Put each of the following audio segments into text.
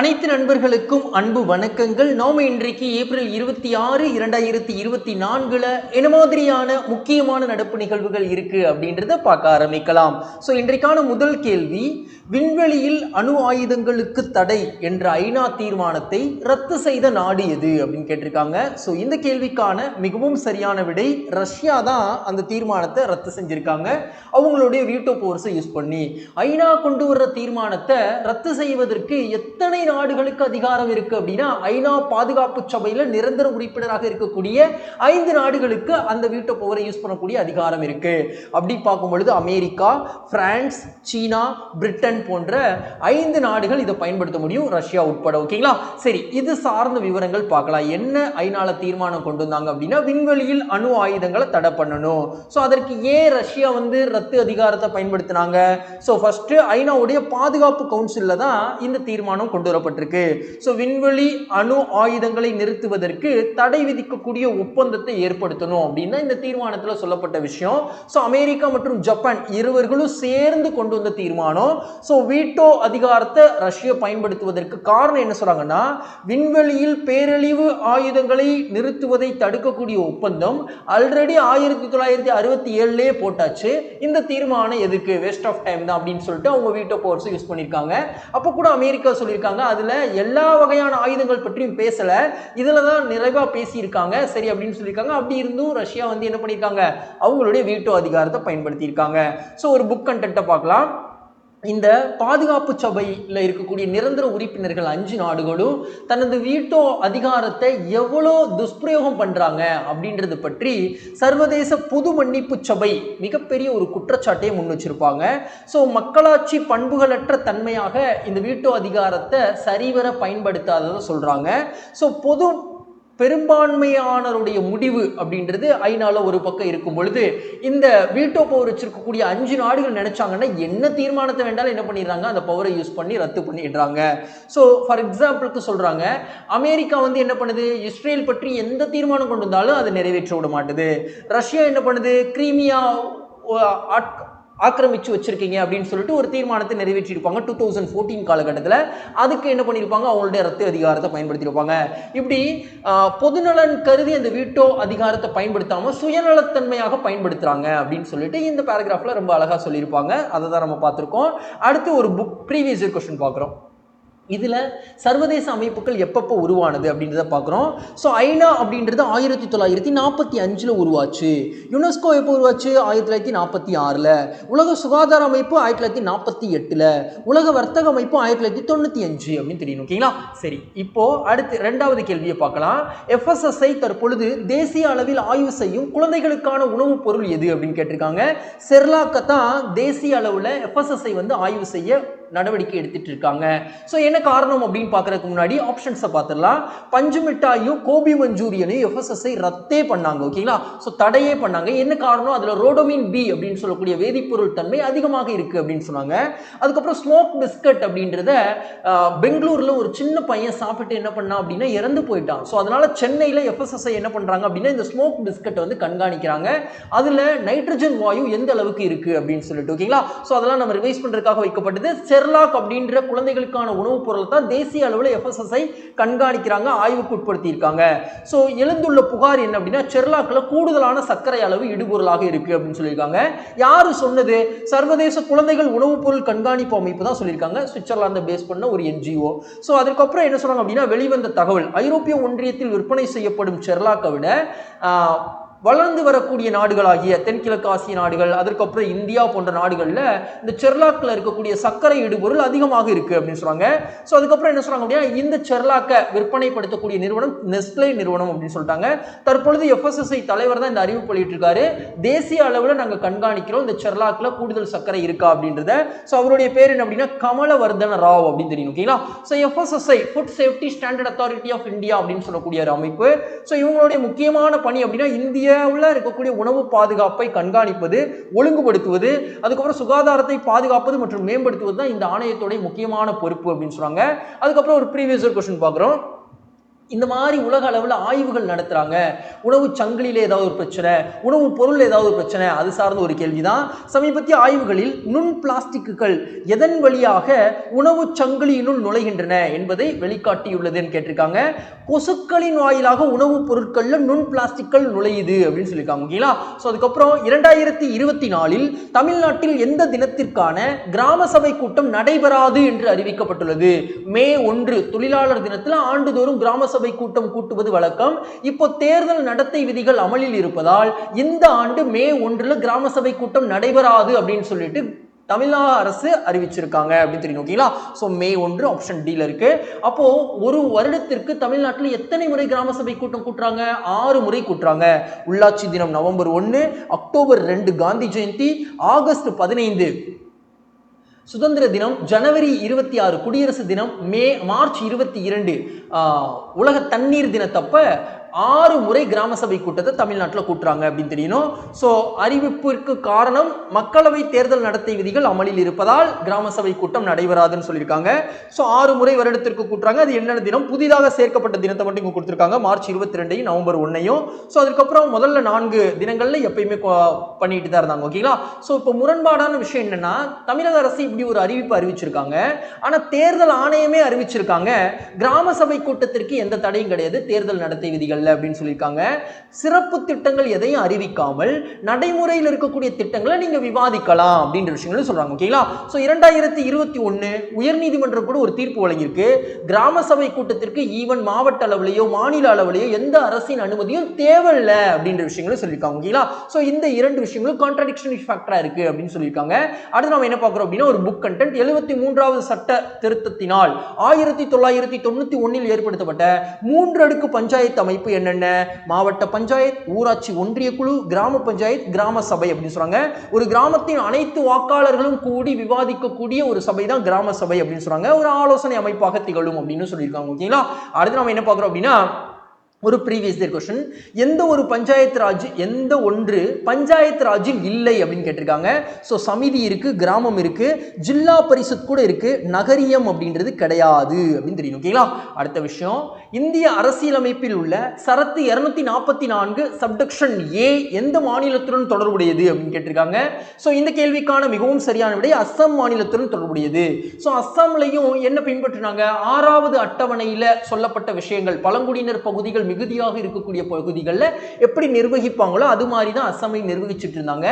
அனைத்து நண்பர்களுக்கும் அன்பு வணக்கங்கள். நாம இன்றைக்கு ஏப்ரல் இருபத்தி ஆறு இரண்டாயிரத்தி இருபத்தி நான்குல என்ன மாதிரியான முக்கியமான நடப்பு நிகழ்வுகள் இருக்கு அப்படின்றத பார்க்க ஆரம்பிக்கலாம். ஸோ இன்றைக்கான முதல் கேள்வி விண்வெளியில் அணு ஆயுதங்களுக்கு தடை என்ற ஐநா தீர்மானத்தை ரத்து செய்த நாடு எது அப்படின்னு கேட்டிருக்காங்க. ஸோ இந்த கேள்விக்கான மிகவும் சரியான விடை ரஷ்யா தான் அந்த தீர்மானத்தை ரத்து செஞ்சிருக்காங்க. அவங்களுடைய வீட்டோ போர்ஸை யூஸ் பண்ணி ஐநா கொண்டு வர்ற தீர்மானத்தை ரத்து செய்வதற்கு எத்தனை நாடுகளுக்கு அதிகாரம் இருக்கு அப்படின்னா ஐநா பாதுகாப்பு சபையில் நிரந்தர உறுப்பினராக இருக்கக்கூடிய ஐந்து நாடுகளுக்கு அந்த வீட்டோ பவரை யூஸ் பண்ணக்கூடிய அதிகாரம் இருக்கு. அப்படி பார்க்கும் பொழுது அமெரிக்கா பிரான்ஸ் சீனா பிரிட்டன் போன்ற ஐந்து நாடுகள் இதை பயன்படுத்த முடியும் ரஷ்யா உட்பட. ஓகேங்களா சரி இது சார்ந்த விவரங்கள் பார்க்கலாம். என்ன ஐநால தீர்மானம் கொண்டு வந்தாங்க அப்படின்னா விண்வெளியில் அணு ஆயுதங்களை தடை பண்ணணும். ஸோ அதற்கு ஏன் ரஷ்யா வந்து ரத்து அதிகாரத்தை பயன்படுத்தினாங்க? ஸோ ஃபர்ஸ்ட் ஐநாவுடைய பாதுகாப்பு கவுன்சிலில் தான் இந்த தீர்மானம் கொண்டு வரப்பட்டிருக்கு ஸோ விண்வெளி அணு ஆயுதங்களை நிறுத்துவதற்கு தடை விதிக்கக்கூடிய ஒப்பந்தத்தை ஏற்படுத்தணும் அப்படின்னு இந்த தீர்மானத்தில் சொல்லப்பட்ட விஷயம். ஸோ அமெரிக்கா மற்றும் ஜப்பான் இருவர்களும் சேர்ந்து கொண்டு வந்த தீர்மானம். ஸோ வீட்டோ அதிகாரத்தை ரஷ்யா பயன்படுத்துவதற்கு காரணம் என்ன சொல்றாங்கன்னா விண்வெளியில் பேரழிவு ஆயுதங்களை நிறுத்துவதை தடுக்கக்கூடிய ஒப்பந்தம் ஆல்ரெடி ஆயிரத்தி தொள்ளாயிரத்தி அறுபத்தி ஏழுலேயே போட்டாச்சு. இந்த தீர்மானம் எதுக்கு? வேஸ்ட் ஆஃப் டைம் தான் அப்படின்னு சொல்லிட்டு அவங்க வீட்டோ போர்ஸ் யூஸ் பண்ணியிருக்காங்க. அப்போ கூட அமெரிக்கா சொல்லியிருக்காங்க அதில் எல்லா வகையான ஆயுதங்கள் பற்றியும் பேசலை. இதில் தான் நிறைவாக பேசியிருக்காங்க. சரி அப்படின்னு சொல்லியிருக்காங்க. அப்படி இருந்தும் ரஷ்யா வந்து என்ன பண்ணியிருக்காங்க? அவங்களுடைய வீட்டோ அதிகாரத்தை பயன்படுத்தியிருக்காங்க. ஸோ ஒரு புக் கண்டென்ட்டை பார்க்கலாம். இந்த பாதுகாப்பு சபையில் இருக்கக்கூடிய நிரந்தர உறுப்பினர்கள் அஞ்சு நாடுகளும் தனது வீட்டோ அதிகாரத்தை எவ்வளோ துஷ்பிரயோகம் பண்ணுறாங்க அப்படின்றது பற்றி சர்வதேச பொது மன்னிப்பு சபை மிகப்பெரிய ஒரு குற்றச்சாட்டையை முன் வச்சிருப்பாங்க. ஸோ மக்களாட்சி பண்புகளற்ற தன்மையாக இந்த வீட்டோ அதிகாரத்தை சரிவர பயன்படுத்தாததை சொல்கிறாங்க ஸோ பொது பெரும்பான்மையானருடைய முடிவு அப்படின்றது ஐநாவில் ஒரு பக்கம் இருக்கும் பொழுது இந்த வீட்டோ பவர் வச்சிருக்கக்கூடிய அஞ்சு நாடுகள் நினைச்சாங்கன்னா என்ன தீர்மானத்தை வேண்டாலும் என்ன பண்ணிடுறாங்க? அந்த பவரை யூஸ் பண்ணி ரத்து பண்ணிடுறாங்க. ஸோ ஃபார் எக்ஸாம்பிளுக்கு சொல்கிறாங்க அமெரிக்கா வந்து என்ன பண்ணுது? இஸ்ரேல் பற்றி எந்த தீர்மானம் கொண்டு வந்தாலும் அதை நிறைவேற்ற விட மாட்டுது. ரஷ்யா என்ன பண்ணுது? கிரீமியா ஆக்கிரமிச்சு வச்சிருக்கீங்க அப்படின்னு சொல்லிட்டு ஒரு தீர்மானத்தை நிறைவேற்றியிருப்பாங்க. டூ தௌசண்ட் ஃபோர்டீன் காலகட்டத்தில் அதுக்கு என்ன பண்ணியிருப்பாங்க? அவங்களுடைய ரத்து அதிகாரத்தை பயன்படுத்தியிருப்பாங்க. இப்படி பொதுநலன் கருதி அந்த வீட்டோ அதிகாரத்தை பயன்படுத்தாமல் சுயநலத்தன்மையாக பயன்படுத்துகிறாங்க அப்படின்னு சொல்லிட்டு இந்த பேராகிராஃபில் ரொம்ப அழகாக சொல்லியிருப்பாங்க. அதை தான் நம்ம பார்த்துருக்கோம். அடுத்து ஒரு புக் ப்ரீவியஸ் கொஸ்டின் பார்க்குறோம். இதில் சர்வதேச அமைப்புகள் எப்பப்போ உருவானது அப்படின்றத பார்க்குறோம். ஸோ ஐநா அப்படின்றது ஆயிரத்தி தொள்ளாயிரத்தி நாற்பத்தி அஞ்சில் உருவாச்சு. யுனெஸ்கோ எப்போ உருவாச்சு? ஆயிரத்தி தொள்ளாயிரத்தி நாற்பத்தி ஆறில். உலக சுகாதார அமைப்பு ஆயிரத்தி தொள்ளாயிரத்தி நாற்பத்தி எட்டில். உலக வர்த்தக அமைப்பு ஆயிரத்தி தொள்ளாயிரத்தி தொண்ணூற்றி அஞ்சு அப்படின்னு தெரியும் ஓகேங்களா சரி இப்போது அடுத்து ரெண்டாவது கேள்வியை பார்க்கலாம். எஃப்எஸ்எஸ்ஐ தற்பொழுது தேசிய அளவில் ஆய்வு செய்யும் குழந்தைகளுக்கான உணவுப் பொருள் எது அப்படின்னு கேட்டிருக்காங்க. செர்லாக்கை தான் தேசிய அளவில் எஃப்எஸ்எஸ்ஐ வந்து ஆய்வு செய்ய நடவடிக்கை எடுத்துட்டு இருக்காங்க. ஸோ என்ன காரணம் அப்படின்னு பார்க்கறதுக்கு முன்னாடி ஆப்ஷன்ஸை பார்த்துடலாம். பஞ்சு மிட்டாயும் கோபி மஞ்சூரியனையும் எஃப்எஸ்எஸ்ஐ ரத்தே பண்ணாங்க ஓகேங்களா ஸோ தடையே பண்ணாங்க. என்ன காரணம்? அதில் ரோடோமின் பி அப்படின்னு சொல்லக்கூடிய வேதிப்பொருள் தன்மை அதிகமாக இருக்கு அப்படின்னு சொன்னாங்க. அதுக்கப்புறம் ஸ்மோக் பிஸ்கட் அப்படின்றத பெங்களூரில் பெங்களூர்ல ஒரு சின்ன பையன் சாப்பிட்டு என்ன பண்ணான் அப்படின்னா இறந்து போயிட்டான். ஸோ அதனால சென்னையில் எஃப்எஸ்எஸ்ஐ என்ன பண்ணுறாங்க அப்படின்னா இந்த ஸ்மோக் பிஸ்கட்டை வந்து கண்காணிக்கிறாங்க. அதில் நைட்ரஜன் வாயு எந்த அளவுக்கு இருக்கு அப்படின்னு சொல்லிட்டு ஓகேங்களா ஸோ அதெல்லாம் நம்ம ரிவைஸ் பண்ணுறதுக்காக வைக்கப்பட்டது. செர்லாக் அப்படின்ற குழந்தைகளுக்கான உணவுப் பொருளை தான் தேசிய அளவில் எஃப்எஸ்எஸ்ஐ கண்காணிக்கிறாங்க ஆய்வுக்கு உட்படுத்தியிருக்காங்க. ஸோ எழுந்துள்ள புகார் என்ன அப்படின்னா செர்லாக்கில் கூடுதலான சர்க்கரை அளவு இடுபொருளாக இருக்குது அப்படின்னு சொல்லியிருக்காங்க. யார் சொன்னது? சர்வதேச குழந்தைகள் உணவுப் பொருள் கண்காணிப்பு அமைப்பு தான் சொல்லியிருக்காங்க. சுவிட்சர்லாந்தை பேஸ் பண்ண ஒரு என்ஜிஓ. ஸோ அதுக்கப்புறம் என்ன சொன்னாங்க அப்படின்னா வெளிவந்த தகவல் ஐரோப்பிய ஒன்றியத்தில் விற்பனை செய்யப்படும் செர்லாக்கை விட வளர்ந்து வரக்கூடிய நாடுகளாகிய தென்கிழக்கு ஆசிய நாடுகள் அதற்கப்புறம் இந்தியா போன்ற நாடுகளில் இந்த செர்லாக்கில் இருக்கக்கூடிய சர்க்கரை இடுபொருள் அதிகமாக இருக்கு அப்படின்னு சொல்றாங்க. ஸோ அதுக்கப்புறம் என்ன சொல்றாங்க அப்படின்னா இந்த செர்லாக்கை விற்பனைப்படுத்தக்கூடிய நிறுவனம் நெஸ்லே நிறுவனம் அப்படின்னு சொல்லிட்டாங்க. தற்பொழுது எஃப்எஸ்எஸ்ஐ தலைவர் தான் இந்த அறிவிப்பு வெளியிட்டிருக்காரு. தேசிய அளவில் நாங்கள் கண்காணிக்கிறோம். இந்த செர்லாக்கில் கூடுதல் சர்க்கரை இருக்கா அப்படின்றத. ஸோ அவருடைய பேர் என்ன அப்படின்னா கமலவர்தன ராவ் அப்படின்னு தெரியும் ஓகேங்களா so FSSI food safety standard authority of India அப்படின்னு சொல்லக்கூடிய ஒரு அமைப்பு. ஸோ இவங்களுடைய முக்கியமான பணி அப்படின்னா இந்திய இந்தியாவில் இருக்கக்கூடிய உணவு பாதுகாப்பை கண்காணிப்பது ஒழுங்குபடுத்துவது அதுக்கப்புறம் சுகாதாரத்தை பாதுகாப்பது மற்றும் மேம்படுத்துவது தான் இந்த ஆணையத்துடைய முக்கியமான பொறுப்பு அப்படின்னு சொல்கிறாங்க அதுக்கப்புறம் ஒரு ப்ரீவியஸ் கொஸ்டின் பார்க்குறோம். இந்த மாதிரி உலக அளவில் ஆய்வுகள் நடத்துகிறாங்க உணவு சங்கிலியில் ஏதாவது ஒரு பிரச்சனை உணவு பொருள் ஏதாவது ஒரு பிரச்சனை அது சார்ந்த ஒரு கேள்வி தான் சமீபத்திய ஆய்வுகளில் நுண் பிளாஸ்டிக்குகள் எதன் வழியாக உணவு சங்கிலியினுள் நுழைகின்றன என்பதை வெளிக்காட்டியுள்ளதுன்னு கேட்டிருக்காங்க. கொசுக்களின் வாயிலாக உணவுப் பொருட்களில் நுண் பிளாஸ்டிக்கள் நுழையுது அப்படின்னு சொல்லியிருக்காங்க ஓகேங்களா? ஸோ அதுக்கப்புறம் இரண்டாயிரத்தி இருபத்தி நாலில் தமிழ்நாட்டில் எந்த தினத்திற்கான கிராம சபை கூட்டம் நடைபெறாது என்று அறிவிக்கப்பட்டுள்ளது? மே ஒன்று தொழிலாளர் தினத்தில் ஆண்டுதோறும் கிராம சபை கூட்டம் கூட்டுவது வழக்கம். இப்போ தேர்தல் நடத்தை விதிகள் அமலில் இருப்பதால் இந்த ஆண்டு மே ஒன்றில் கிராம சபை கூட்டம் நடைபெறாது அப்படின்னு சொல்லிட்டு தமிழ்நாடு அரசு அறிவிச்சிருக்காங்க அப்படின்னு தெரியும் ஓகேங்களா? ஸோ மே ஒன்று ஆப்ஷன் டில இருக்கு. அப்போ ஒரு வருடத்திற்கு தமிழ்நாட்டில் எத்தனை முறை கிராம சபை கூட்டம் கூட்டுறாங்க? ஆறு முறை கூட்டுறாங்க. உள்ளாட்சி தினம் நவம்பர் ஒன்று அக்டோபர் ரெண்டு காந்தி ஜெயந்தி ஆகஸ்ட் பதினைந்து. சுதந்திர தினம் ஜனவரி இருபத்தி ஆறு குடியரசு தினம் மே மார்ச் இருபத்தி இரண்டு உலக தண்ணீர் தினத்தப்ப ஆறு முறை கிராம சபை கூட்டத்தை தமிழ்நாட்டில் கூட்டுறாங்க அப்படின்னு தெரியணும். ஸோ அறிவிப்பிற்கு காரணம் மக்களவை தேர்தல் நடத்தை விதிகள் அமலில் இருப்பதால் கிராம சபை கூட்டம் நடைபெறாதுன்னு சொல்லியிருக்காங்க. ஸோ ஆறு முறை வருடத்திற்கு கூட்டுறாங்க. அது என்னென்ன தினம்? புதிதாக சேர்க்கப்பட்ட தினத்தை மட்டும் இங்கே கொடுத்துருக்காங்க. மார்ச் இருபத்தி ரெண்டையும் நவம்பர் ஒன்னையும். ஸோ அதுக்கப்புறம் முதல்ல நான்கு தினங்களில் எப்பயுமே பண்ணிட்டு தான் இருந்தாங்க. ஓகேங்களா? ஸோ இப்போ முரண்பாடான விஷயம் என்னன்னா தமிழக அரசு இப்படி ஒரு அறிவிப்பு அறிவிச்சிருக்காங்க. ஆனால் தேர்தல் ஆணையமே அறிவிச்சிருக்காங்க. கிராம சபை கூட்டத்திற்கு எந்த தடையும் கிடையாது. தேர்தல் நடத்தை விதிகள் அல்ல அப்படின்னு சொல்லியிருக்காங்க. சிறப்பு திட்டங்கள் எதையும் அறிவிக்காமல் நடைமுறையில் இருக்கக்கூடிய திட்டங்களை நீங்கள் விவாதிக்கலாம் அப்படின்ற விஷயங்களும் சொல்கிறாங்க ஓகேங்களா ஸோ இரண்டாயிரத்தி இருபத்தி ஒன்று உயர்நீதிமன்றம் கூட ஒரு தீர்ப்பு வழங்கியிருக்கு. கிராம சபை கூட்டத்திற்கு ஈவன் மாவட்ட அளவிலேயோ மாநில அளவிலேயோ எந்த அரசின் அனுமதியும் தேவையில்லை அப்படின்ற விஷயங்களும் சொல்லியிருக்காங்க. ஓகேங்களா ஸோ இந்த இரண்டு விஷயங்களும் கான்ட்ரடிக்ஷன் ஃபேக்டராக இருக்குது அப்படின்னு சொல்லியிருக்காங்க. அடுத்து நம்ம என்ன பார்க்குறோம் அப்படின்னா ஒரு புக் கண்டென்ட் எழுபத்தி மூன்றாவது சட்ட திருத்தத்தினால் ஆயிரத்தி தொள்ளாயிரத்தி தொண்ணூற்றி ஒன்றில் ஏற்படுத்தப்பட்ட மூன்று அடுக்கு பஞ்சாயத்து அமைப்பு என்னென்ன? மாவட்ட பஞ்சாயத் ஊராட்சி ஒன்றிய குழு கிராம பஞ்சாயத் கிராம சபை அப்படின்னு சொல்றாங்க. ஒரு கிராமத்தின் அனைத்து வாக்காளர்களும் கூடி விவாதிக்கக்கூடிய ஒரு சபை தான் கிராம சபை அப்படின்னு சொல்றாங்க. ஒரு ஆலோசனை அமைப்பாக திகழும் அப்படின்னு சொல்லியிருக்காங்க ஓகேங்களா அடுத்து நம்ம என்ன பார்க்குறோம் அப்படின்னா ஒரு ப்ரீவியஸ் இயர் கொஸ்டின் எந்த ஒரு பஞ்சாயத்து ராஜ் எந்த ஒன்று பஞ்சாயத்து ராஜில் இல்லை அப்படின்னு கேட்டிருக்காங்க. ஸோ சமிதி இருக்கு கிராமம் இருக்குது ஜில்லா பரிஷத் கூட இருக்குது நகரியம் அப்படின்றது கிடையாது அப்படின்னு தெரியும் ஓகேங்களா அடுத்த விஷயம். இந்திய அரசியலமைப்பில் உள்ள சரத்து இருநூத்தி நாற்பத்தி நான்கு சப்டக்ஷன் ஏ எந்த மாநிலத்துடன் தொடர்புடையது அப்படின்னு கேட்டிருக்காங்க. ஸோ இந்த கேள்விக்கான மிகவும் சரியான விடை அஸ்ஸாம் மாநிலத்துடன் தொடர்புடையது. ஸோ அஸ்ஸாம்லையும் என்ன பின்பற்றினாங்க? ஆறாவது அட்டவணையில் சொல்லப்பட்ட விஷயங்கள் பழங்குடியினர் பகுதிகள் மிகுதியாக இருக்கக்கூடிய பகுதிகளில் எப்படி நிர்வகிப்பாங்களோ அது மாதிரி தான் அசமை நிர்வகிச்சுட்டு இருந்தாங்க.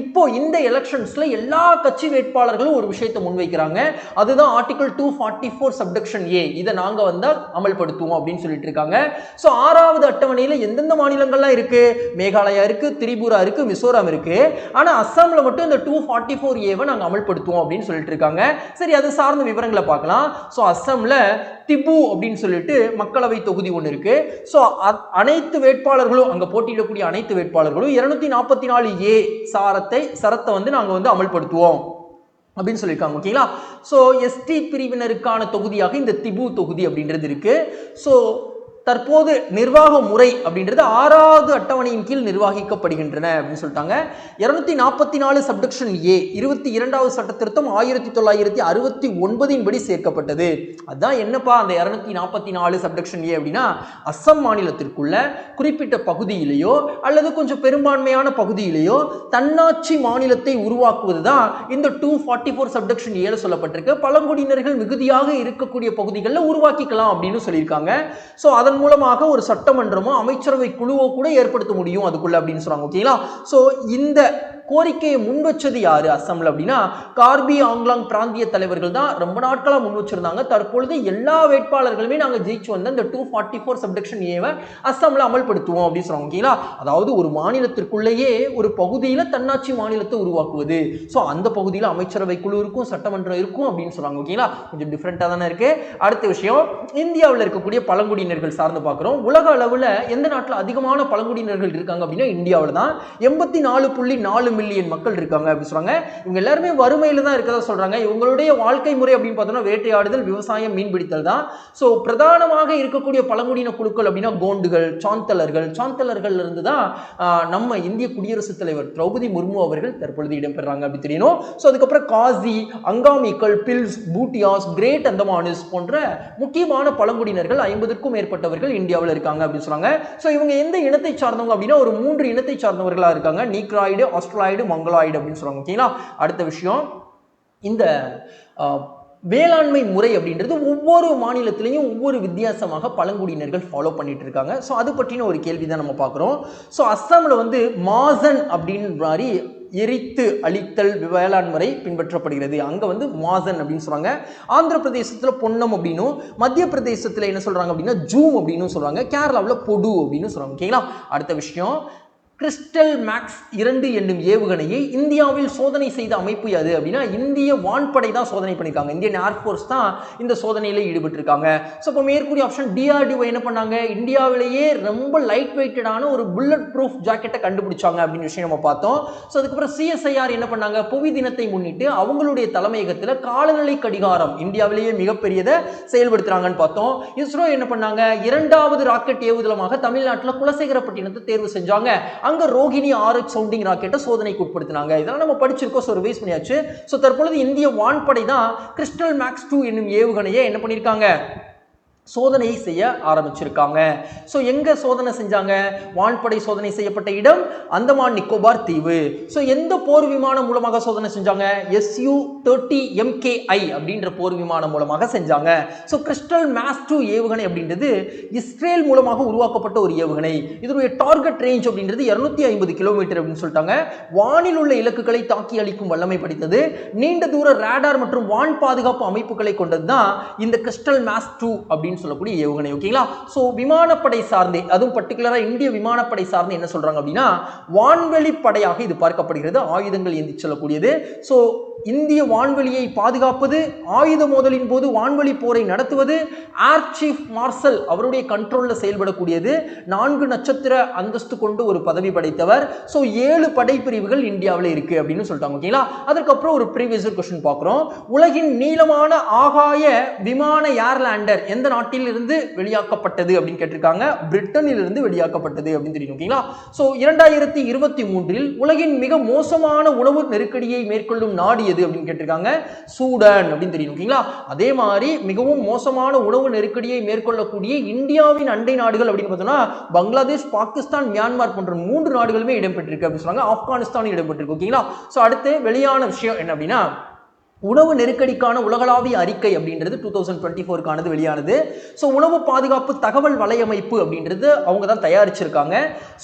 இப்போ இந்த எலெக்ஷன்ஸில் எல்லா கட்சி வேட்பாளர்களும் ஒரு விஷயத்தை முன்வைக்கிறாங்க. அதுதான் article two forty four subsection A இதை நாங்கள் வந்தால் அமல்படுத்துவோம் அப்படின்னு சொல்லிட்டு இருக்காங்க. ஸோ ஆறாவது அட்டவணையில் எந்தெந்த மாநிலங்கள்லாம் இருக்கு? மேகாலயா இருக்கு திரிபுரா இருக்கு மிசோரம் இருக்கு. ஆனால் அஸ்ஸாமில் மட்டும் இந்த டூ ஃபார்ட்டி ஃபோர் ஏவை நாங்கள் அமல்படுத்துவோம் அப்படின்னு சொல்லிட்டு இருக்காங்க. சரி அது சார்ந்த விவரங்களை பார்க்கலாம். ஸோ அஸ்ஸாம்ல திபு அப்படின்னு சொல்லிட்டு மக்களவை தொகுதி ஒன்று இருக்கு. ஸோ அனைத்து வேட்பாளர்களும் அங்கே போட்டியிடக்கூடிய அனைத்து வேட்பாளர்களும் இருநூத்தி நாற்பத்தி நாலு ஏ சாரத்தை சரத்தை வந்து நாங்கள் வந்து அமல்படுத்துவோம் அப்படின்னு சொல்லியிருக்காங்க ஓகேங்களா ஸோ எஸ்டி பிரிவினருக்கான தொகுதியாக இந்த திபு தொகுதி அப்படின்றது இருக்கு. ஸோ தற்போது நிர்வாக முறை அப்படின்றது ஆறாவது அட்டவணையின் கீழ் நிர்வகிக்கப்படுகின்றன அப்படின்னு சொல்லிட்டாங்க. இருநூத்தி நாற்பத்தி நாலு சப்டக்ஷன் ஏ இருபத்தி இரண்டாவது சட்ட திருத்தம் ஆயிரத்தி தொள்ளாயிரத்தி அறுபத்தி ஒன்பதின் படி சேர்க்கப்பட்டது. அதான் என்னப்பா அந்த இருநூத்தி நாற்பத்தி நாலு சப்டக்ஷன் ஏ அப்படின்னா அஸ்ஸாம் மாநிலத்திற்குள்ள குறிப்பிட்ட பகுதியிலேயோ அல்லது கொஞ்சம் பெரும்பான்மையான பகுதியிலேயோ தன்னாட்சி மாநிலத்தை உருவாக்குவது தான் இந்த டூ ஃபார்ட்டி ஃபோர் சப்டக்ஷன் ஏல சொல்லப்பட்டிருக்கு. பழங்குடியினர்கள் மிகுதியாக இருக்கக்கூடிய பகுதிகளில் உருவாக்கிக்கலாம் அப்படின்னு சொல்லியிருக்காங்க. ஸோ அதன் மூலமாக ஒரு சட்டமன்றமோ அமைச்சரவை குழுவோ கூட ஏற்படுத்த முடியும் அதுக்குள்ள அப்படின்னு சொல்றாங்க ஓகேங்களா ஸோ இந்த கோரிக்கையை முன் வச்சது யாரு? அசம்ல அப்படின்னா கார்பி ஆங்லாங் பிராந்திய தலைவர்கள் தான் ரொம்ப நாட்களா முன் வச்சிருந்தாங்க தற்பொழுது எல்லா வேட்பாளர்களுமே நாங்க ஜெயிச்சு வந்த இந்த டூ ஃபார்ட்டி ஃபோர் சப்டெக்ஷன் ஏவை அஸ்ஸாம்ல அமல்படுத்துவோம் அப்படின்னு சொல்றாங்க ஓகேங்களா? அதாவது ஒரு மாநிலத்திற்குள்ளேயே ஒரு பகுதியில தன்னாட்சி மாநிலத்தை உருவாக்குவது. ஸோ அந்த பகுதியில் அமைச்சரவை குழு இருக்கும் சட்டமன்றம் இருக்கும் அப்படின்னு சொல்றாங்க ஓகேங்களா? கொஞ்சம் டிஃப்ரெண்ட்டாக தானே இருக்கு. அடுத்த விஷயம் இந்தியாவில் இருக்கக்கூடிய பழங்குடியினர்கள் சார்ந்து பார்க்குறோம். உலக அளவில் எந்த நாட்டில் அதிகமான பழங்குடியினர்கள் இருக்காங்க அப்படின்னா இந்தியாவில் தான் எண்பத்தி நாலு புள்ளி நாலு மில்லியன் மக்கள் இருக்காங்க அப்படின்னு சொல்றாங்க. இவங்க எல்லாருமே வறுமையில் தான் இருக்கிறதா சொல்றாங்க. இவங்களுடைய வாழ்க்கை முறை அப்படின்னு பார்த்தோம்னா வேட்டையாடுதல் விவசாயம் மீன்பிடித்தல் தான். ஸோ பிரதானமாக இருக்கக்கூடிய பழங்குடியின குழுக்கள் அப்படின்னா கோண்டுகள் சாந்தலர்கள். சாந்தலர்கள் இருந்து தான் நம்ம இந்திய குடியரசுத் தலைவர் திரௌபதி முர்மு அவர்கள் தற்பொழுது இடம்பெறாங்க அப்படி தெரியணும் ஸோ அதுக்கப்புறம் காசி அங்காமிக்கள் பில்ஸ் பூட்டியாஸ் கிரேட் அந்தமானிஸ் போன்ற முக்கியமான பழங்குடியினர்கள் ஐம்பதுக்கும் மேற்பட்டவர்கள் இந்தியாவில் இருக்காங்க அப்படின்னு சொல்கிறாங்க ஸோ இவங்க எந்த இனத்தை சார்ந்தவங்க அப்படின்னா ஒரு மூன்று இனத்தை சார்ந்தவர்களாக இருக்காங்க. நீக்ராய்டு ஆஸ்ட்ராய்டு மங்களாய்டு அப்படின்னு சொல்லுவாங்க ஓகேங்களா? அடுத்த விஷயம் இந்த வேளாண்மை முறை அப்படின்றது ஒவ்வொரு மாநிலத்திலையும் ஒவ்வொரு வித்தியாசமாக பழங்குடியினர்கள் ஃபாலோ பண்ணிட்டு இருக்காங்க. ஸோ அது பற்றின ஒரு கேள்வி தான் நம்ம பார்க்குறோம். ஸோ அஸ்ஸாமில் வந்து மாசன் அப்படின்ற மாதிரி எரித்து அழித்தல் வேளாண்முறை பின்பற்றப்படுகிறது. அங்கே வந்து மாசன் அப்படின்னு சொல்கிறாங்க ஆந்திர பிரதேசத்தில் பொன்னம் அப்படின்னும் மத்திய பிரதேசத்தில் என்ன சொல்கிறாங்க அப்படின்னா ஜூம் அப்படின்னு சொல்கிறாங்க கேரளாவில் பொடு அப்படின்னு சொல்கிறாங்க ஓகேங்களா? அடுத்த விஷயம் கிறிஸ்டல் மேக்ஸ் இரண்டு என்னும் ஏவுகணையை இந்தியாவில் சோதனை செய்த அமைப்பு அது அப்படின்னா இந்திய வான்படை தான் சோதனை பண்ணியிருக்காங்க இந்தியன் ஏர்ஃபோர்ஸ் தான் இந்த சோதனையில் ஈடுபட்டிருக்காங்க. ஸோ இப்போ மேற்கூடிய ஆப்ஷன் டிஆர்டிஓ என்ன பண்ணாங்க? இந்தியாவிலேயே ரொம்ப லைட் வெயிட்டடான ஒரு புல்லட் ப்ரூஃப் ஜாக்கெட்டை கண்டுபிடிச்சாங்க அப்படின்னு விஷயம் நம்ம பார்த்தோம். ஸோ அதுக்கப்புறம் சிஎஸ்ஐஆர் என்ன பண்ணாங்க? புவி தினத்தை முன்னிட்டு அவங்களுடைய தலைமையகத்தில் காலநிலை கடிகாரம் இந்தியாவிலேயே மிகப்பெரியதை செயல்படுத்துறாங்கன்னு பார்த்தோம். இஸ்ரோ என்ன பண்ணாங்க? இரண்டாவது ராக்கெட் ஏவுதளமாக தமிழ்நாட்டில் குலசேகரப்பட்டினத்தை தேர்வு செஞ்சாங்க. அங்க ரோகிணி ஆர்எச் சவுண்டிங் ராக்கெட்டை சோதனைக்கு உட்படுத்தினாங்க. இதெல்லாம் நம்ம படிச்சிருக்கோம் ஸோ ரிவைஸ் பண்ணியாச்சு. ஸோ தற்பொழுது இந்திய வான்படை தான் கிறிஸ்டல் மேக்ஸ் டூ என்னும் ஏவுகணையை என்ன பண்ணியிருக்காங்க? சோதனையை செய்ய ஆரம்பிச்சிருக்காங்க. ஸோ எங்க சோதனை செஞ்சாங்க? வான்படை சோதனை செய்யப்பட்ட இடம் அந்தமான் நிக்கோபார் தீவு. ஸோ எந்த போர் விமானம் மூலமாக சோதனை செஞ்சாங்க? எஸ்யூ தேர்ட்டி எம்கேஐ அப்படின்ற போர் விமானம் மூலமாக செஞ்சாங்க. ஸோ கிறிஸ்டல் மேஸ் டூ ஏவுகணை அப்படின்றது இஸ்ரேல் மூலமாக உருவாக்கப்பட்ட ஒரு ஏவுகணை. இதனுடைய டார்கெட் ரேஞ்ச் அப்படின்றது இருநூத்தி ஐம்பது கிலோமீட்டர் அப்படின்னு சொல்லிட்டாங்க. வானில் உள்ள இலக்குகளை தாக்கி அளிக்கும் வல்லமை படித்தது. நீண்ட தூர ரேடார் மற்றும் வான் பாதுகாப்பு அமைப்புகளை கொண்டது தான் இந்த கிறிஸ்டல் மேஸ் டூ அப்படின்னு சொல்லக்கூடிய ஏவுகணை ஓகேங்களா ஸோ விமானப்படை சார்ந்தே அதுவும் பர்டிகுலராக இந்திய விமானப்படை சார்ந்து என்ன சொல்றாங்க அப்படின்னா வான்வெளி படையாக இது பார்க்கப்படுகிறது ஆயுதங்கள் ஏந்தி செல்லக்கூடியது. ஸோ இந்திய வான்வெளியை பாதுகாப்பது ஆயுத மோதலின் போது வான்வெளி போரை நடத்துவது ஏர் சீஃப் மார்ஷல் அவருடைய கண்ட்ரோலில் செயல்படக்கூடியது. நான்கு நட்சத்திர அந்தஸ்து கொண்டு ஒரு பதவி படைத்தவர். ஸோ ஏழு படைப்பிரிவுகள் இந்தியாவில் இருக்குது அப்படின்னு சொல்லிட்டாங்க ஓகேங்களா அதுக்கப்புறம் ஒரு ப்ரீவியஸ் கொஸ்டின் பார்க்குறோம். உலகின் நீளமான ஆகாய விமான ஏர்லேண்டர் எந்த நாட்டு நாட்டில் இருந்து வெளியாக்கப்பட்டது அப்படின்னு கேட்டிருக்காங்க. பிரிட்டனில் இருந்து வெளியாக்கப்பட்டது அப்படின்னு தெரியும் ஓகேங்களா? ஸோ இரண்டாயிரத்தி இருபத்தி மூன்றில் உலகின் மிக மோசமான உணவு நெருக்கடியை மேற்கொள்ளும் நாடு எது அப்படின்னு கேட்டிருக்காங்க? சூடான் அப்படின்னு தெரியும் ஓகேங்களா? அதே மாதிரி மிகவும் மோசமான உணவு நெருக்கடியை மேற்கொள்ளக்கூடிய இந்தியாவின் அண்டை நாடுகள் அப்படின்னு பார்த்தோம்னா பங்களாதேஷ் பாகிஸ்தான் மியான்மர் போன்ற மூன்று நாடுகளுமே இடம்பெற்றிருக்கு அப்படின்னு சொன்னாங்க ஆப்கானிஸ்தான் இடம்பெற்றிருக்கு ஓகேங்களா? ஸோ அடுத்து வெளியான விஷயம் என்ன அப்படின்னா உணவு நெருக்கடிக்கான உலகளாவிய அறிக்கை அப்படின்றது டூ தௌசண்ட் டுவெண்ட்டி ஃபோருக்கானது வெளியானது. ஸோ உணவு பாதுகாப்பு தகவல் வலையமைப்பு அப்படின்றது அவங்க தான் தயாரிச்சிருக்காங்க.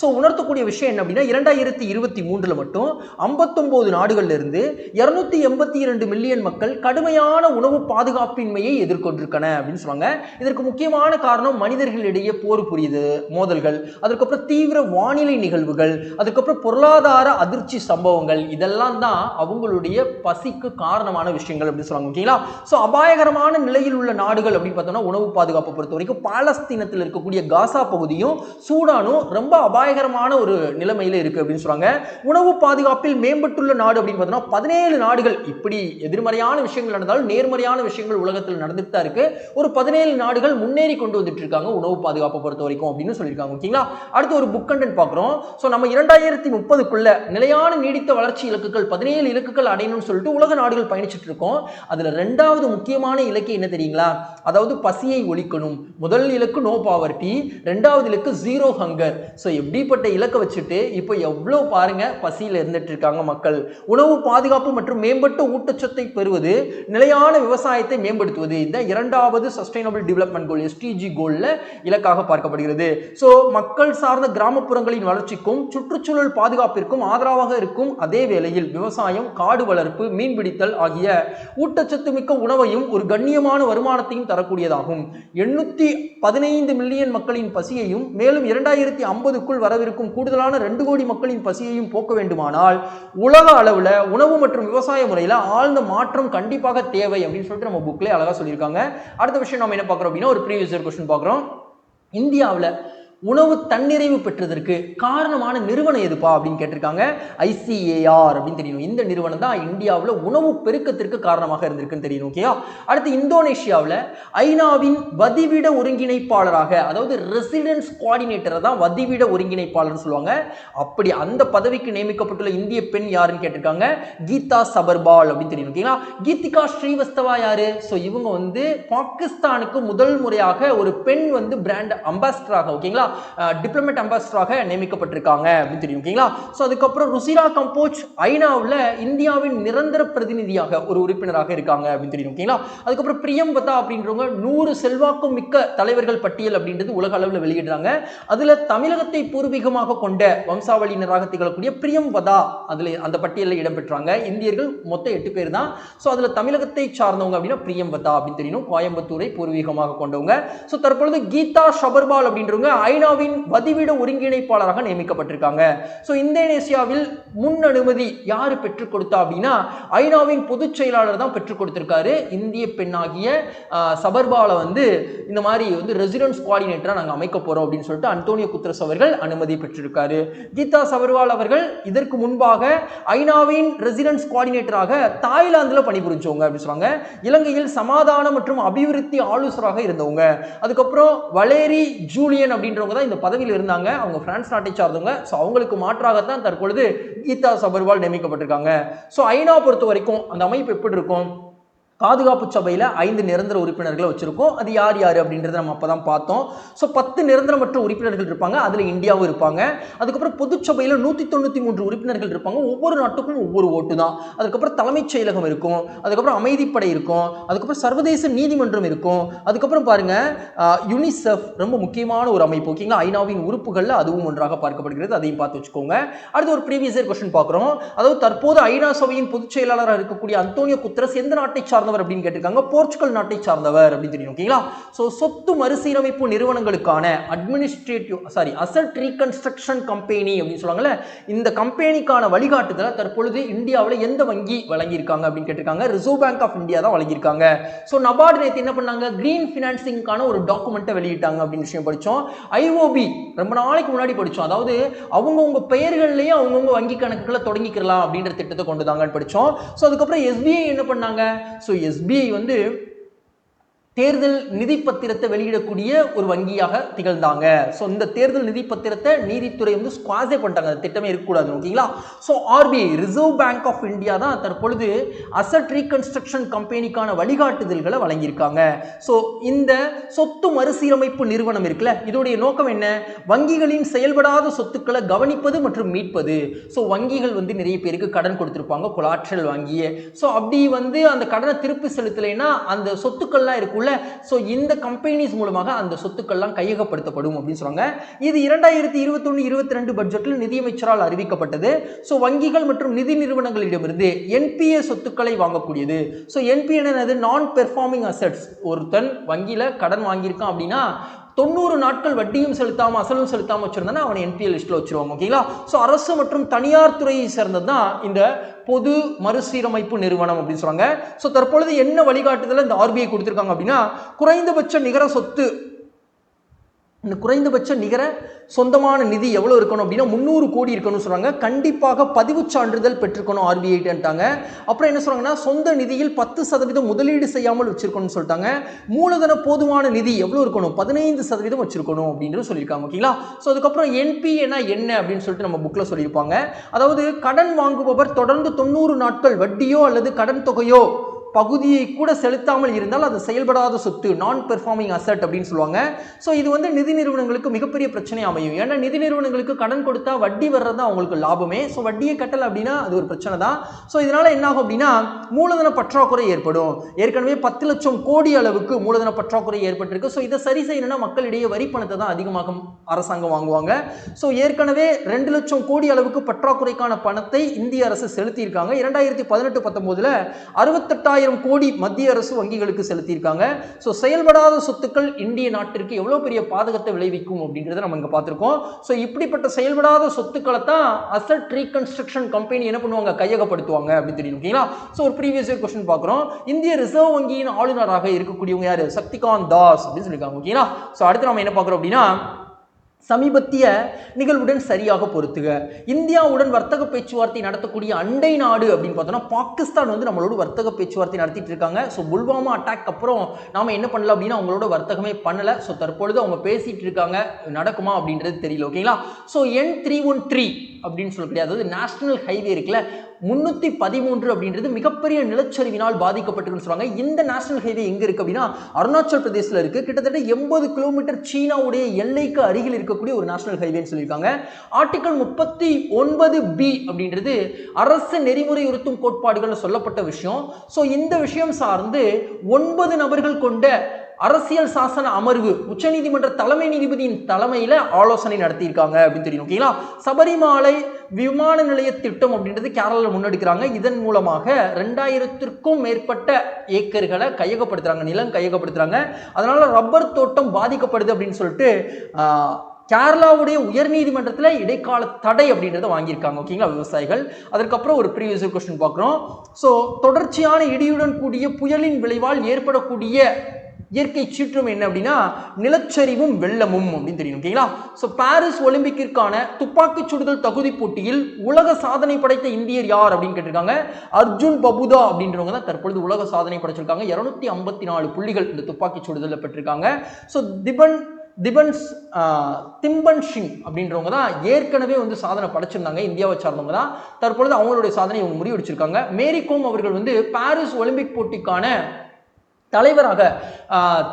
ஸோ உணர்த்தக்கூடிய விஷயம் என்ன அப்படின்னா இரண்டாயிரத்தி இருபத்தி மூன்றில் மட்டும் ஐம்பத்தொம்போது நாடுகள்லேருந்து இரநூத்தி எண்பத்தி இரண்டு மில்லியன் மக்கள் கடுமையான உணவு பாதுகாப்பின்மையை எதிர்கொண்டிருக்கன அப்படின்னு சொல்லுவாங்க. இதற்கு முக்கியமான காரணம் மனிதர்களிடையே போர் புரியுது மோதல்கள் அதுக்கப்புறம் தீவிர வானிலை நிகழ்வுகள் அதுக்கப்புறம் பொருளாதார அதிர்ச்சி சம்பவங்கள் இதெல்லாம் தான் அவங்களுடைய பசிக்கு காரணமான விஷயங்கள் அப்படின்னு சொல்லுவாங்க ஓகேங்களா? ஸோ அபாயகரமான நிலையில் உள்ள நாடுகள் அப்படின்னு பார்த்தோம்னா உணவு பாதுகாப்பை பொறுத்த வரைக்கும் பாலஸ்தீனத்தில் இருக்கக்கூடிய காசா பகுதியும் சூடானும் ரொம்ப அபாயகரமான ஒரு நிலைமையில இருக்கு அப்படின்னு சொல்லுவாங்க உணவு பாதுகாப்பில் மேம்பட்டுள்ள நாடு அப்படின்னு பார்த்தோம்னா பதினேழு நாடுகள் இப்படி எதிர்மறையான விஷயங்கள் நடந்தாலும் நேர்மறையான விஷயங்கள் உலகத்தில் நடந்துட்டு தான் இருக்கு. ஒரு பதினேழு நாடுகள் முன்னேறி கொண்டு வந்துட்டு இருக்காங்க உணவு பாதுகாப்பை பொறுத்த வரைக்கும் அப்படின்னு சொல்லியிருக்காங்க ஓகேங்களா? அடுத்து ஒரு புக் கண்டென்ட் பார்க்குறோம். ஸோ நம்ம இரண்டாயிரத்தி முப்பதுக்குள்ள நிலையான நீடித்த வளர்ச்சி இலக்குகள் பதினேழு இலக்குகள் அடையணும்னு சொல்லிட்டு உலக நாடுகள் வச்சுட்டு இருக்கோம் அதில் ரெண்டாவது முக்கியமான இலக்கு என்ன தெரியுங்களா? அதாவது பசியை ஒழிக்கணும். முதல் இலக்கு நோ பாவர்ட்டி ரெண்டாவது இலக்கு ஜீரோ ஹங்கர் ஸோ எப்படிப்பட்ட இலக்கை வச்சுட்டு இப்போ எவ்வளோ பாருங்க பசியில் இருந்துட்டு இருக்காங்க மக்கள். உணவு பாதுகாப்பு மற்றும் மேம்பட்ட ஊட்டச்சத்தை பெறுவது நிலையான விவசாயத்தை மேம்படுத்துவது. இந்த இரண்டாவது சஸ்டைனபிள் டெவலப்மெண்ட் கோல் எஸ்டிஜி கோல்ல இலக்காக பார்க்கப்படுகிறது. ஸோ மக்கள் சார்ந்த கிராமப்புறங்களின் வளர்ச்சிக்கும் சுற்றுச்சூழல் பாதுகாப்பிற்கும் ஆதரவாக இருக்கும் அதே வேளையில் விவசாயம் காடு வளர்ப்பு மீன்பிடித்தல் ஆகிய ஊட்டச்சத்து மிக்க உணவையும் ஒரு கண்ணியமான வருமானத்தையும் தரக்கூடியதாகும். எண்ணூத்தி பதினைந்து மில்லியன் மக்களின் பசியையும் மேலும் இரண்டாயிரத்தி ஐம்பதுக்குள் வரவிருக்கும் கூடுதலான ரெண்டு கோடி மக்களின் பசியையும் போக்க வேண்டுமானால் உலக அளவில் உணவு மற்றும் விவசாய முறையில் ஆழ்ந்த மாற்றம் கண்டிப்பாக தேவை அப்படின்னு சொல்லிட்டு நம்ம புக்லேயே அழகாக சொல்லியிருக்காங்க. அடுத்த விஷயம் நம்ம என்ன பார்க்குறோம் அப்படின்னா ஒரு ப்ரீவியஸ் கொஸ்டின் பார்க்குறோம். இந்தியாவில் உணவு தன்னிறைவு பெற்றதற்கு காரணமான நிறுவனம் எதுப்பா அப்படின்னு கேட்டிருக்காங்க? ஐசிஏஆர் அப்படின்னு தெரியணும் இந்த நிறுவனம் தான் இந்தியாவில் உணவு பெருக்கத்திற்கு காரணமாக இருந்திருக்குன்னு தெரியணும் ஓகேயா அடுத்து இந்தோனேஷியாவில் ஐநாவின் வதிவிட ஒருங்கிணைப்பாளராக அதாவது ரெசிடென்ஸ் கோஆர்டினேட்டரை தான் வதிவிட ஒருங்கிணைப்பாளர்னு சொல்லுவாங்க. அப்படி அந்த பதவிக்கு நியமிக்கப்பட்டுள்ள இந்திய பெண் யாருன்னு கேட்டிருக்காங்க? கீதா சபர்பால் அப்படின்னு தெரியும் ஓகேங்களா கீதிகா ஸ்ரீவஸ்தவா யாரு? ஸோ இவங்க வந்து பாகிஸ்தானுக்கு முதல் முறையாக ஒரு பெண் வந்து பிராண்ட் அம்பாசிடராக ஓகேங்களா டிப்ளமேட் அம்பாசிடராக நியமிக்கப்பட்டிருக்காங்க அப்படின்னு தெரியும் ஓகேங்களா? ஸோ அதுக்கப்புறம் ருசிரா கம்போச் ஐநாவில் இந்தியாவின் நிரந்தர பிரதிநிதியாக ஒரு உறுப்பினராக இருக்காங்க அப்படின்னு தெரியும் ஓகேங்களா? அதுக்கப்புறம் பிரியம்பதா அப்படின்றவங்க நூறு செல்வாக்கும் மிக்க தலைவர்கள் பட்டியல் அப்படின்றது உலக அளவில் வெளியிடுறாங்க. அதுல தமிழகத்தை பூர்வீகமாக கொண்ட வம்சாவளியினராக திகழக்கூடிய பிரியம்பதா அதில் அந்த பட்டியலில் இடம்பெற்றாங்க. இந்தியர்கள் மொத்தம் எட்டு பேர் தான். ஸோ அதில் தமிழகத்தை சார்ந்தவங்க அப்படின்னா பிரியம்பதா அப்படின்னு தெரியணும் கோயம்புத்தூரை பூர்வீகமாக கொண்டவங்க. ஸோ தற்பொழுது கீதா ஷபர்பால் அப்படின்றவங்க ஐநாவின் வதிவிட ஒருங்கிணைப்பாளராக நியமிக்கப்பட்டிருக்காங்க. ஸோ இந்தோனேசியாவில் முன் அனுமதி யார் பெற்றுக் கொடுத்தா அப்படின்னா ஐநாவின் பொதுச் செயலாளர் தான் பெற்றுக் கொடுத்திருக்காரு. இந்திய பெண்ணாகிய சபர்பாவில் வந்து இந்த மாதிரி வந்து ரெசிடென்ஸ் கோஆர்டினேட்டராக நாங்கள் அமைக்க போகிறோம் அப்படின்னு சொல்லிட்டு அந்தோனியோ குத்ரஸ் அவர்கள் அனுமதி பெற்றிருக்காரு. கீதா சபர்வால் அவர்கள் இதற்கு முன்பாக ஐநாவின் ரெசிடென்ஸ் கோஆர்டினேட்டராக தாய்லாந்தில் பணிபுரிஞ்சவங்க அப்படின்னு சொல்லுவாங்க. இலங்கையில் சமாதானம் மற்றும் அபிவிருத்தி ஆலோசராக இருந்தவங்க. அதுக்கப்புறம் வலேரி ஜூலியன் அப்படின்றவங்க தான் இந்த பதவியில் இருந்தாங்க. அவங்க பிரான்ஸ் நாட்டை சார்ந்தவங்க. ஸோ அவங்களுக்கு மாற்றாகத்தான் தற்பொழுது கீதா சபர்வால் நியமிக்கப்பட்டிருக்காங்க. ஸோ ஐநா பொறுத்த வரைக்கும் அந்த அமைப்பு எப்படி இருக்கும்? பாதுகாப்பு சபையில் ஐந்து நிரந்தர உறுப்பினர்களை வச்சிருக்கோம். அது யார் யார் அப்படின்றத நம்ம அப்போ தான் பார்த்தோம். ஸோ பத்து நிரந்தரமற்ற உறுப்பினர்கள் இருப்பாங்க. அதில் இந்தியாவும் இருப்பாங்க. அதுக்கப்புறம் பொதுச்சபையில் நூற்றி தொண்ணூற்றி மூன்று உறுப்பினர்கள் இருப்பாங்க. ஒவ்வொரு நாட்டுக்கும் ஒவ்வொரு ஓட்டு தான். அதுக்கப்புறம் தலைமைச் செயலகம் இருக்கும். அதுக்கப்புறம் அமைதிப்படை இருக்கும். அதுக்கப்புறம் சர்வதேச நீதிமன்றம் இருக்கும். அதுக்கப்புறம் பாருங்க யுனிசெஃப் ரொம்ப முக்கியமான ஒரு அமைப்பு. ஓகேங்களா? ஐநாவின் உறுப்புகளில் அதுவும் ஒன்றாக பார்க்கப்படுகிறது. அதையும் பார்த்து வச்சுக்கோங்க. அடுத்து ஒரு ப்ரீவியஸ் இயர் கொஸ்டின் பார்க்குறோம். அதாவது தற்போது ஐநா சபையின் பொதுச் செயலாளராக இருக்கக்கூடிய அந்தோனியோ குத்ரஸ் எந்த நாட்டை சார்ந்த சார்ந்தவர் அப்படின்னு கேட்டிருக்காங்க. போர்ச்சுகல் நாட்டை சார்ந்தவர் அப்படின்னு தெரியும். ஓகேங்களா? ஸோ சொத்து மறுசீரமைப்பு நிறுவனங்களுக்கான administrative sorry asset reconstruction company அப்படின்னு சொல்லுவாங்கல்ல இந்த கம்பெனிக்கான வழிகாட்டுதலை தற்பொழுது இந்தியாவில் எந்த வங்கி வழங்கியிருக்காங்க அப்படின்னு கேட்டிருக்காங்க. ரிசர்வ் பேங்க் ஆஃப் இந்தியா தான் வழங்கியிருக்காங்க. ஸோ நபார்டு நேற்று என்ன பண்ணாங்க? கிரீன் ஃபினான்சிங்கான ஒரு டாக்குமெண்ட்டை வெளியிட்டாங்க அப்படின்னு விஷயம் படித்தோம் ஐஓபி ரொம்ப நாளைக்கு முன்னாடி படித்தோம் அதாவது அவங்கவுங்க பெயர்கள்லேயே அவங்கவுங்க வங்கி கணக்குகளை தொடங்கிக்கலாம் அப்படின்ற திட்டத்தை கொண்டு தாங்கன்னு படித்தோம் ஸோ அதுக்கப்புறம் எஸ்பிஐ என்ன பண்ணாங்க? ஸோ எஸ்பிஐ வந்து தேர்தல் நிதி பத்திரத்தை வெளியிடக்கூடிய ஒரு வங்கியாக திகழ்ந்தாங்க. ஸோ இந்த தேர்தல் நிதி பத்திரத்தை நீதித்துறை வந்து ஸ்குவாசே பண்ணிட்டாங்க. அந்த திட்டமே இருக்கக்கூடாது ஓகேங்களா so RBI reserve bank of India தான் தற்பொழுது அசட் ரீகன்ஸ்ட்ரக்ஷன் கம்பெனிக்கான வழிகாட்டுதல்களை வழங்கியிருக்காங்க. ஸோ இந்த சொத்து மறுசீரமைப்பு நிறுவனம் இருக்குல்ல இதோடைய நோக்கம் என்ன? வங்கிகளின் செயல்படாத சொத்துக்களை கவனிப்பது மற்றும் மீட்பது. ஸோ வங்கிகள் வந்து நிறைய பேருக்கு கடன் கொடுத்துருப்பாங்க கொலாட்ரல் வாங்கியே. ஸோ அப்படி வந்து அந்த கடனை திருப்பி செலுத்தலைன்னா அந்த சொத்துக்கள்லாம் இருக்குள்ள இருக்குல்ல ஸோ இந்த கம்பெனிஸ் மூலமாக அந்த சொத்துக்கள்லாம் கையகப்படுத்தப்படும் அப்படின்னு சொல்கிறாங்க இது இரண்டாயிரத்தி இருபத்தொன்று இருபத்தி ரெண்டு பட்ஜெட்டில் நிதியமைச்சரால் அறிவிக்கப்பட்டது. ஸோ வங்கிகள் மற்றும் நிதி நிறுவனங்களிடமிருந்து என்பிஏ சொத்துக்களை வாங்கக்கூடியது. ஸோ என்பிஏ என்னது? நான் பெர்ஃபார்மிங் அசெட்ஸ் ஒருத்தன் வங்கியில் கடன் வாங்கியிருக்கான் அப்படின்னா தொண்ணூறு நாட்கள் வட்டியும் செலுத்தாமல் அசலும் செலுத்தாமல் வச்சுருந்தானா அவனை என்பிஎல் லிஸ்ட்டில் வச்சுருவாங்க ஓகேங்களா ஸோ அரசு மற்றும் தனியார் துறையை சேர்ந்தது தான் இந்த பொது மறுசீரமைப்பு நிறுவனம் அப்படின்னு சொல்கிறாங்க ஸோ தற்பொழுது என்ன வழிகாட்டுதல இந்த ஆர்பிஐ கொடுத்துருக்காங்க அப்படின்னா குறைந்தபட்ச நிகர சொத்து இந்த குறைந்தபட்ச நிகர சொந்தமான நிதி எவ்வளோ இருக்கணும் அப்படின்னா முந்நூறு கோடி இருக்கணும்னு சொல்கிறாங்க கண்டிப்பாக பதிவுச் சான்றிதழ் பெற்றுக்கணும் ஆர்பிஐட்டாங்க அப்புறம் என்ன சொல்கிறாங்கன்னா சொந்த நிதியில் பத்து சதவீதம் முதலீடு செய்யாமல் வச்சுருக்கணும்னு சொல்லிட்டாங்க. மூலதன போதுமான நிதி எவ்வளோ இருக்கணும்? பதினைந்து சதவீதம் வச்சுருக்கணும் அப்படின்றது சொல்லியிருக்காங்க. ஓகேங்களா ஸோ அதுக்கப்புறம் என்பிஏனா என்ன அப்படின்னு சொல்லிட்டு நம்ம புக்கில் சொல்லியிருப்பாங்க. அதாவது கடன் வாங்குபவர் தொடர்ந்து தொண்ணூறு நாட்கள் வட்டியோ அல்லது கடன் தொகையோ பகுதியை கூட செலுத்தாமல் இருந்தால் அது செயல்படாத சொத்து நான் பெர்ஃபார்மிங் அசட் அப்படின்னு சொல்லுவாங்க. ஸோ இது வந்து நிதி நிறுவனங்களுக்கு மிகப்பெரிய பிரச்சனை அமையும். ஏன்னா நிதி நிறுவனங்களுக்கு கடன் கொடுத்தா வட்டி வர்றது தான் அவங்களுக்கு லாபமே. ஸோ வட்டியை கட்டலை அப்படின்னா அது ஒரு பிரச்சனை தான். ஸோ இதனால் என்ன ஆகும் அப்படின்னா மூலதன பற்றாக்குறை ஏற்படும். ஏற்கனவே பத்து லட்சம் கோடி அளவுக்கு மூலதன பற்றாக்குறை ஏற்பட்டிருக்கு. ஸோ இதை சரி செய்யணும்னா மக்களிடையே வரி பணத்தை தான் அதிகமாக அரசாங்கம் வாங்குவாங்க. ஸோ ஏற்கனவே ரெண்டு லட்சம் கோடி அளவுக்கு பற்றாக்குறைக்கான பணத்தை இந்திய அரசு செலுத்தியிருக்காங்க. இரண்டாயிரத்தி பதினெட்டு பத்தொம்போதில் அறுபத்தெட்டாயிரம் கோடி மத்திய அரசு வங்கிகளுக்கு செலுத்தியிருக்காங்க. ஸோ செயல்படாத சொத்துக்கள் இந்திய நாட்டிற்கு எவ்வளோ பெரிய பாதகத்தை விளைவிக்கும் அப்படின்றத நம்ம இங்கே பார்த்துருக்கோம். ஸோ இப்படிப்பட்ட செயல்படாத சொத்துக்களை தான் அசட் ரீகன்ஸ்ட்ரக்ஷன் கம்பெனி என்ன பண்ணுவாங்க? கையகப்படுத்துவாங்க அப்படின்னு தெரியும் ஓகேங்களா? ஸோ ஒரு ப்ரீவியஸ் இயர் கொஸ்டின் பார்க்குறோம். இந்திய ரிசர்வ் வங்கியின் ஆளுநராக இருக்கக்கூடியவங்க யார்? சக்திகாந்த் தாஸ் அப்படின்னு சொல்லியிருக்காங்க ஓகேங்களா? ஸோ அடுத்து நம்ம என்ன பார்க்குறோம் அப்படின்னா சமீபத்திய நிகழ்வுடன் சரியாக பொருத்துக. இந்தியாவுடன் வர்த்தக பேச்சுவார்த்தை நடத்தக்கூடிய அண்டை நாடு அப்படின்னு பார்த்தோம்னா பாகிஸ்தான் வந்து நம்மளோட வர்த்தக பேச்சுவார்த்தை நடத்திட்டு இருக்காங்க. ஸோ புல்வாமா அட்டாக் அப்புறம் நாம் என்ன பண்ணல அப்படின்னா அவங்களோட வர்த்தகமே பண்ணலை. ஸோ தற்பொழுது அவங்க பேசிட்டு இருக்காங்க. நடக்குமா அப்படின்றது தெரியல ஓகேங்களா so N three one three அப்படின்னு சொல்லக்கூடிய அதாவது நேஷனல் ஹைவே இருக்குல்ல முன்னூற்றி பதிமூன்று அப்படின்றது மிகப்பெரிய நிலச்சரிவினால் பாதிக்கப்பட்டிருக்குன்னு சொல்லுவாங்க இந்த நேஷனல் ஹைவே எங்கே இருக்குது அப்படின்னா அருணாச்சல் பிரதேசில் இருக்குது கிட்டத்தட்ட எண்பது கிலோமீட்டர் சீனாவுடைய எல்லைக்கு அருகில் இருக்கக்கூடிய ஒரு நேஷனல் ஹைவேன்னு சொல்லியிருக்காங்க. ஆர்டிகல் முப்பத்தி ஒன்பது பி அப்படின்றது அரசு நெறிமுறையுறுத்தும் கோட்பாடுகள் சொல்லப்பட்ட விஷயம். ஸோ இந்த விஷயம் சார்ந்து ஒன்பது நபர்கள் கொண்ட அரசியல் சாசன அமர்வு உச்சநீதிமன்ற தலைமை நீதிபதியின் தலைமையில் ஆலோசனை நடத்தியிருக்காங்க அப்படின்னு தெரியும் ஓகேங்களா சபரிமலை விமான நிலைய திட்டம் அப்படின்றது கேரளாவில் முன்னெடுக்கிறாங்க. இதன் மூலமாக ரெண்டாயிரத்திற்கும் மேற்பட்ட ஏக்கர்களை கையகப்படுத்துகிறாங்க நிலம் கையகப்படுத்துகிறாங்க அதனால் ரப்பர் தோட்டம் பாதிக்கப்படுது அப்படின்னு சொல்லிட்டு கேரளாவுடைய உயர்நீதிமன்றத்தில் இடைக்கால தடை அப்படின்றத வாங்கியிருக்காங்க ஓகேங்களா விவசாயிகள்? அதற்கப்புறம் ஒரு ப்ரீவியஸ் கொஸ்டின் பார்க்குறோம். ஸோ தொடர்ச்சியான இடியுடன் கூடிய புயலின் விளைவால் ஏற்படக்கூடிய இயற்கை சீற்றம் என்ன அப்படின்னா நிலச்சரிவும் வெள்ளமும் அப்படின்னு தெரியும் ஓகேங்களா ஸோ பாரிஸ் ஒலிம்பிக்கிற்கான துப்பாக்கி சுடுதல் தகுதி போட்டியில் உலக சாதனை படைத்த இந்தியர் யார் அப்படின்னு கேட்டிருக்காங்க? அர்ஜுன் பபுதா அப்படின்றவங்க தான் தற்பொழுது உலக சாதனை படைச்சிருக்காங்க. இரநூத்தி ஐம்பத்தி நாலு புள்ளிகள் இந்த துப்பாக்கி சுடுதலில் பெற்றிருக்காங்க. ஸோ திபன் திபன்ஸ் திம்பன்ஷிங் திம்பன் சிங் அப்படின்றவங்க தான் ஏற்கனவே வந்து சாதனை படைச்சிருந்தாங்க. இந்தியாவை சார்ந்தவங்க தான். தற்பொழுது அவங்களுடைய சாதனை இவங்க முறியடிச்சிருக்காங்க. மேரி கோம் அவர்கள் வந்து பாரிஸ் ஒலிம்பிக் போட்டிக்கான தலைவராக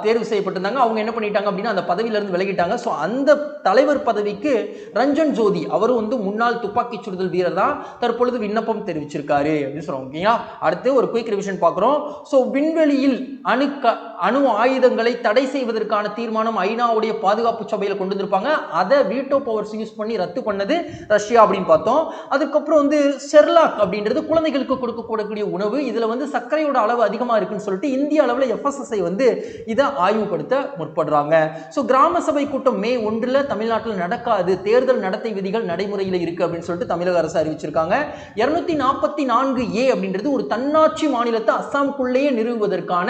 தேர்வு செய்யப்பட்டிருந்தாங்க. அவங்க என்ன பண்ணிட்டாங்க அப்படின்னா அந்த பதவியிலிருந்து விலகிட்டாங்க. ஸோ அந்த தலைவர் பதவிக்கு ரஞ்சன் ஜோதி அவரும் வந்து முன்னாள் துப்பாக்கி சுடுதல் வீரர் தான் தற்பொழுது விண்ணப்பம் தெரிவிச்சிருக்காரு அப்படின்னு சொல்கிறோம் ஓகேங்களா அடுத்து ஒரு குயிக் ரிவிஷன் பார்க்குறோம். ஸோ விண்வெளியில் அணுக்க அணு ஆயுதங்களை தடை செய்வதற்கான தீர்மானம் ஐநாவுடைய பாதுகாப்பு சபையில் கொண்டு வந்திருப்பாங்க. அதை வீட்டோ பவர்ஸ் யூஸ் பண்ணி ரத்து பண்ணது ரஷ்யா அப்படின்னு பார்த்தோம். அதுக்கப்புறம் வந்து செர்லாக் அப்படின்றது குழந்தைகளுக்கு கொடுக்கக்கூடிய உணவு. இதில் வந்து சர்க்கரையோட அளவு அதிகமாக இருக்குன்னு சொல்லிட்டு இந்திய அளவில் எஃப்எஸ்எஸ்ஐ வந்து இதை ஆய்வுபடுத்த முற்படுறாங்க. ஸோ கிராம சபை கூட்டம் மே ஒன்றில் தமிழ்நாட்டில் நடக்காது. தேர்தல் நடத்தை விதிகள் நடைமுறையில் இருக்குது அப்படின்னு சொல்லிட்டு தமிழக அரசு அறிவிச்சிருக்காங்க. இருநூத்தி நாற்பத்தி நான்கு ஏ அப்படின்றது ஒரு தன்னாட்சி மாநிலத்தை அஸ்ஸாமுக்குள்ளேயே நிறுவுவதற்கான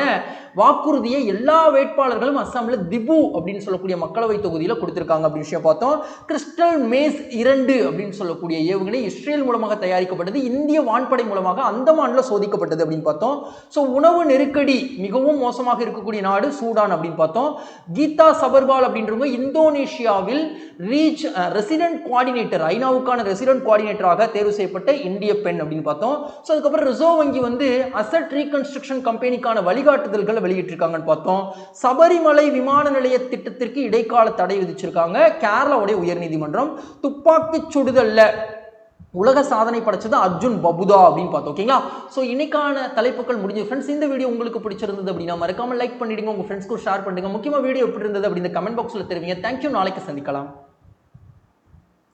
வாக்குறுதியை எல்லா வேட்பாளர்களும் அஸ்ஸாமில் திபு அப்படின்னு சொல்லக்கூடிய மக்களவை தொகுதியில் கொடுத்திருக்காங்க அப்படின்னு விஷயம் பார்த்தோம். கிறிஸ்டல் மேஸ் இரண்டு அப்படின்னு சொல்லக்கூடிய ஏவுகணை இஸ்ரேல் மூலமாக தயாரிக்கப்பட்டது இந்திய வான்படை மூலமாக அந்தமானில் சோதிக்கப்பட்டது அப்படின்னு பார்த்தோம். ஸோ உணவு நெருக்கடி மிகவும் மோசமாக இருக்கக்கூடிய நாடு சூடான் அப்படின்னு பார்த்தோம். கீதா சபர்வால் அப்படின்றவங்க இந்தோனேஷியாவில் ரீச் ரெசிடென்ட் கோஆர்டினேட்டர் ஐநாவுக்கான ரெசிடென்ட் கோஆர்டினேட்டராக தேர்வு செய்யப்பட்ட இந்திய பெண் அப்படின்னு பார்த்தோம். ஸோ அதுக்கப்புறம் ரிசர்வ் வங்கி வந்து அசட் ரீகன்ஸ்ட்ரக்ஷன் கம்பெனிக்கான வழிகாட்டுதல்களை வெளியிட்டிருக்காங்கன்னு பார்த்தோம். சபரிமலை விமான நிலைய திட்டத்திற்கு இடைக்கால தடை விதிச்சிருக்காங்க. கேரளாவுடைய உயர்நீதிமன்றம் துப்பாக்கி சுடுதல்ல உலக சாதனை படைச்சது அர்ஜுன் பபுதா அப்படின்னு பார்த்தோம். ஓகேங்களா? ஸோ இன்னைக்கான தலைப்புகள் முடிஞ்சு ஃப்ரெண்ட்ஸ் இந்த வீடியோ உங்களுக்கு பிடிச்சிருந்தது அப்படின்னா மறக்காம லைக் பண்ணிடுங்க. உங்கள் ஃப்ரெண்ட்ஸ்க்கு ஷேர் பண்ணுங்க முக்கியமாக வீடியோ எப்படி இருந்தது அப்படின்னு கமெண்ட் பாக்ஸில் தெரிவிங்க. தேங்க்யூ நாளைக்கு சந்திக்கலாம்.